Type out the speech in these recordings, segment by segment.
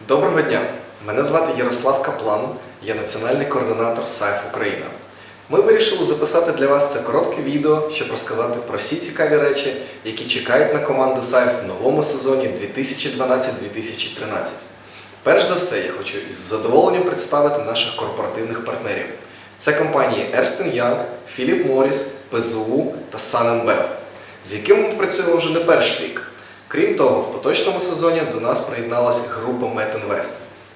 Доброго дня! Мене звати Ярослав Каплан, я національний координатор САЙФ Україна. Ми вирішили записати для вас це коротке відео, щоб розказати про всі цікаві речі, які чекають на команду САЙФ в новому сезоні 2012-2013. Перш за все, я хочу із задоволенням представити наших корпоративних партнерів. Це компанії Ernst Young, Philip Morris, ПЗУ та Sun з якими ми працюємо вже не перший рік. Крім того, в поточному сезоні до нас приєдналася група MetInvest.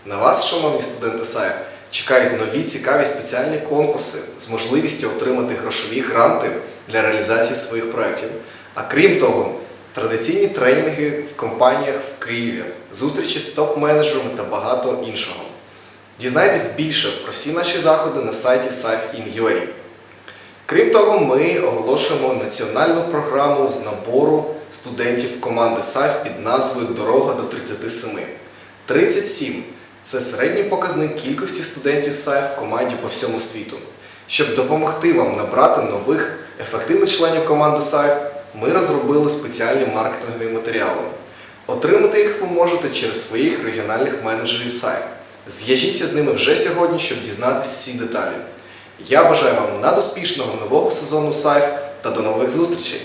На вас, шановні студенти САЄ, чекають нові цікаві спеціальні конкурси з можливістю отримати грошові гранти для реалізації своїх проєктів. А крім того, традиційні тренінги в компаніях в Києві, зустрічі з топ-менеджерами та багато іншого. Дізнайтесь більше про всі наші заходи на сайті SAIF.in.ua. Крім того, ми оголошуємо національну програму з набору студентів команди САФ під назвою Дорога до 37. 37 це середній показник кількості студентів САФ в команді по всьому світу. Щоб допомогти вам набрати нових ефективних членів команди САФ, ми розробили спеціальні маркетингові матеріали. Отримати їх ви можете через своїх регіональних менеджерів САФ. Зв'яжіться з ними вже сьогодні, щоб дізнатися всі деталі. Я бажаю вам надуспішного нового сезону САЙФ та до нових зустрічей!